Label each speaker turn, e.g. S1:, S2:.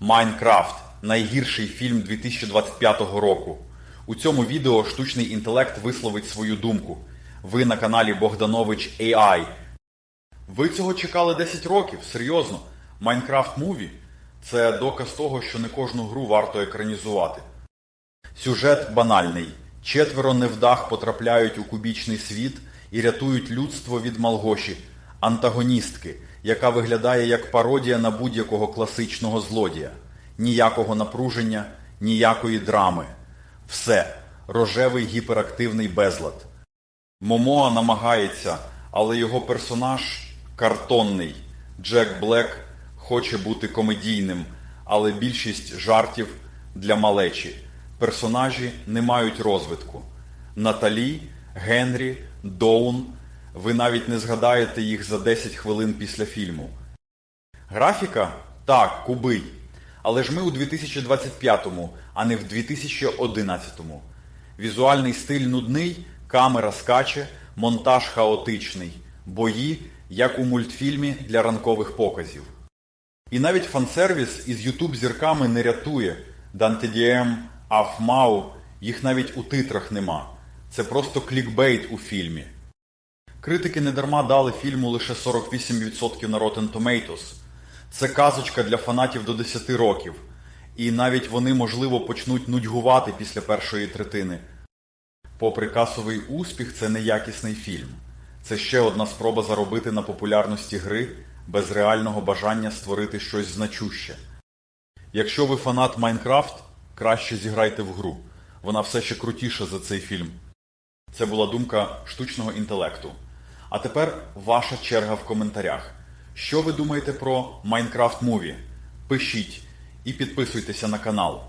S1: Майнкрафт найгірший фільм 2025 року. У цьому відео штучний інтелект висловить свою думку. Ви на каналі Богданович AI. Ви цього чекали 10 років, серйозно. Майнкрафт Муві це доказ того, що не кожну гру варто екранізувати. Сюжет банальний. Четверо невдах потрапляють у кубічний світ і рятують людство від Малгоші, антагоністки, яка виглядає як пародія на будь-якого класичного злодія. Ніякого напруження, ніякої драми. Все. Рожевий гіперактивний безлад. Момоа намагається, але його персонаж картонний. Джек Блек хоче бути комедійним, але більшість жартів для малечі. Персонажі не мають розвитку. Наталі, Генрі, Доун. Ви навіть не згадаєте їх за 10 хвилин після фільму. Графіка? Так, кубий. Але ж ми у 2025-му, а не в 2011-му. Візуальний стиль нудний, камера скаче, монтаж хаотичний, бої, як у мультфільмі для ранкових показів. І навіть фансервіс із ютуб зірками не рятує. Дантедіем, Афмау, їх навіть у титрах нема. Це просто клікбейт у фільмі. Критики недарма дали фільму лише 48% на Rotten Tomatoes. Це казочка для фанатів до 10 років. І навіть вони, можливо, почнуть нудьгувати після першої третини. Попри касовий успіх, це неякісний фільм. Це ще одна спроба заробити на популярності гри без реального бажання створити щось значуще. Якщо ви фанат Майнкрафт, краще зіграйте в гру. Вона все ще крутіша за цей фільм. Це була думка штучного інтелекту. А тепер ваша черга в коментарях. Що ви думаєте про Майнкрафт Муві? Пишіть і підписуйтеся на канал.